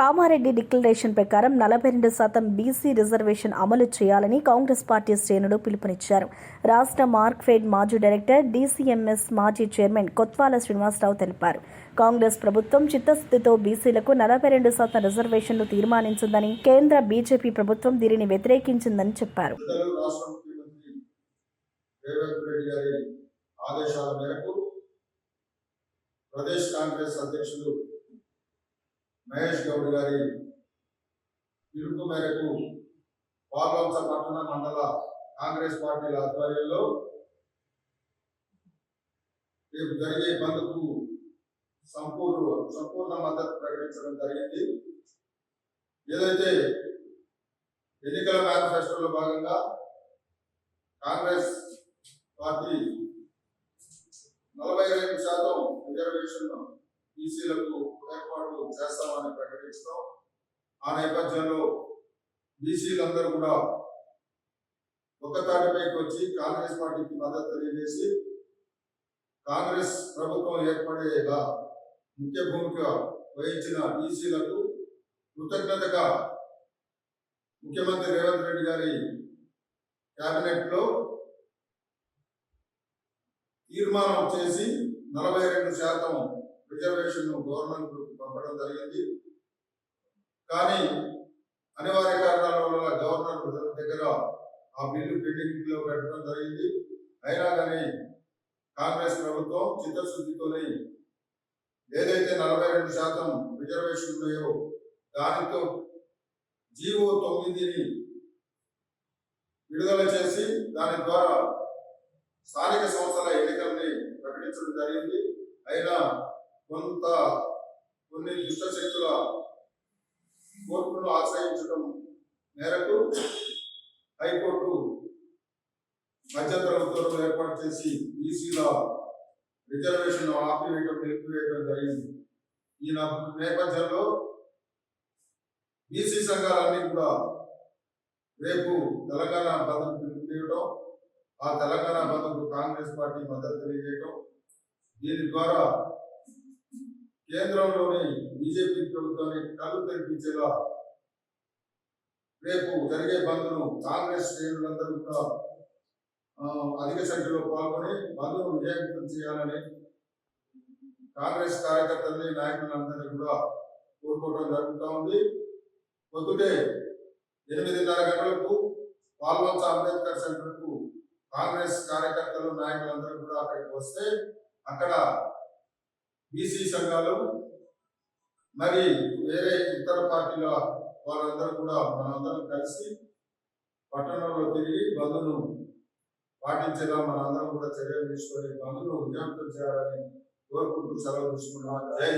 Kamareddy declaration ప్రకారం నలభై రెండు శాతం బీసీ రిజర్వేషన్ అమలు చేయాలని కాంగ్రెస్ పార్టీ శ్రేణులు పిలుపునిచ్చారు. రాష్ట్ర మార్క్ఫెడ్ మాజీ డైరెక్టర్ డీసీఎంఎస్ మాజీ చైర్మన్ కొత్వాల శ్రీనివాసరావు తెలిపారు. కాంగ్రెస్ ప్రభుత్వం చిత్తశుద్ధితో బీసీలకు నలభై రెండు శాతం రిజర్వేషన్లు తీర్మానించిందని కేంద్ర బీజేపీ ప్రభుత్వం దీనిని వ్యతిరేకించిందని చెప్పారు. ఆదేశాల మేరకు ప్రదేశ్ కాంగ్రెస్ అధ్యక్షులు మహేష్ గౌడ్ గారి పిలుపు మేరకు పాల్వంచ పట్టణ మండల కాంగ్రెస్ పార్టీల ఆధ్వర్యంలో రేపు జరిగే బంద్కు సంపూర్ణ సంపూర్ణ మద్దతు ప్రకటించడం జరిగింది. ఏదైతే ఎన్నికల మేనిఫెస్టోలో భాగంగా కాంగ్రెస్ పార్టీ నలభై రెండు శాతం రిజర్వేషన్ బీసీలకు ఏర్పాటు చేస్తామని ప్రకటించడం ఆ నేపథ్యంలో బీసీలందరూ కూడా ఒకతాటిపైకి వచ్చి కాంగ్రెస్ పార్టీకి మద్దతు తెలియజేసి కాంగ్రెస్ ప్రభుత్వం ఏర్పడేలా ముఖ్య భూమిక వహించిన బీసీలకు కృతజ్ఞతగా ముఖ్యమంత్రి రేవంత్ రెడ్డి గారి క్యాబినెట్లో తీర్మానం చేసి నలభై రెండు శాతం రిజర్వేషన్ గవర్నమెంట్ పంపడం జరిగింది. కానీ అనివార్య కారణాల వల్ల గవర్నర్ దగ్గర ఆ బిల్లు పెండింగ్లో పెట్టడం జరిగింది. అయినా కానీ కాంగ్రెస్ ప్రభుత్వం చిత్తశుద్ధితోనే ఏదైతే నలభై రెండు శాతం రిజర్వేషన్ ఉన్నాయో దానితో జీవో తొమ్మిదిని విడుదల చేసి దాని ద్వారా స్థానిక సంస్థల ఎన్నికల్ని ప్రకటించడం జరిగింది. అయినా కొంత కొన్ని దుష్ట శక్తుల కోర్టును ఆశ్రయించడం మేరకు హైకోర్టు మధ్యంతర ఉత్తర్వులు ఏర్పాటు చేసి బీసీల రిజర్వేషన్ ఆపివేయడం నిలిపివేయడం జరిగింది. ఈ నేపథ్యంలో బీసీ సంఘాలన్నీ కూడా రేపు తెలంగాణ బంద్కు పిలుపునివ్వడం ఆ తెలంగాణ బంద్కు కాంగ్రెస్ పార్టీ మద్దతు తెలియజేయడం దీని ద్వారా కేంద్రంలోని బీజేపీ ప్రభుత్వాన్ని కళ్ళు తెరిపించేలా రేపు జరిగే బంద్ను కాంగ్రెస్ శ్రేణులందరూ కూడా అధిక సంఖ్యలో పాల్గొని బంద్ను విజయవంతం చేయాలని కాంగ్రెస్ కార్యకర్తల్ని నాయకులందరినీ కూడా కోరుకోవడం జరుగుతూ ఉంది. పొద్దుటే ఎనిమిదిన్నర గంటలకు పాల్వంచ అంబేద్కర్ సెంటర్కు కాంగ్రెస్ కార్యకర్తలు నాయకులందరూ కూడా అక్కడికి వస్తే అక్కడ బీసీ సంఘాలు మరి వేరే ఇతర పార్టీల వాళ్ళందరూ కూడా మనందరం కలిసి పట్టణంలో తిరిగి బంధును పాటించేలా మనందరం కూడా చర్యలు తీసుకొని బంధును విజయవంతం చేయాలని కోరుకుంటూ సెలవు తీసుకున్నాం జై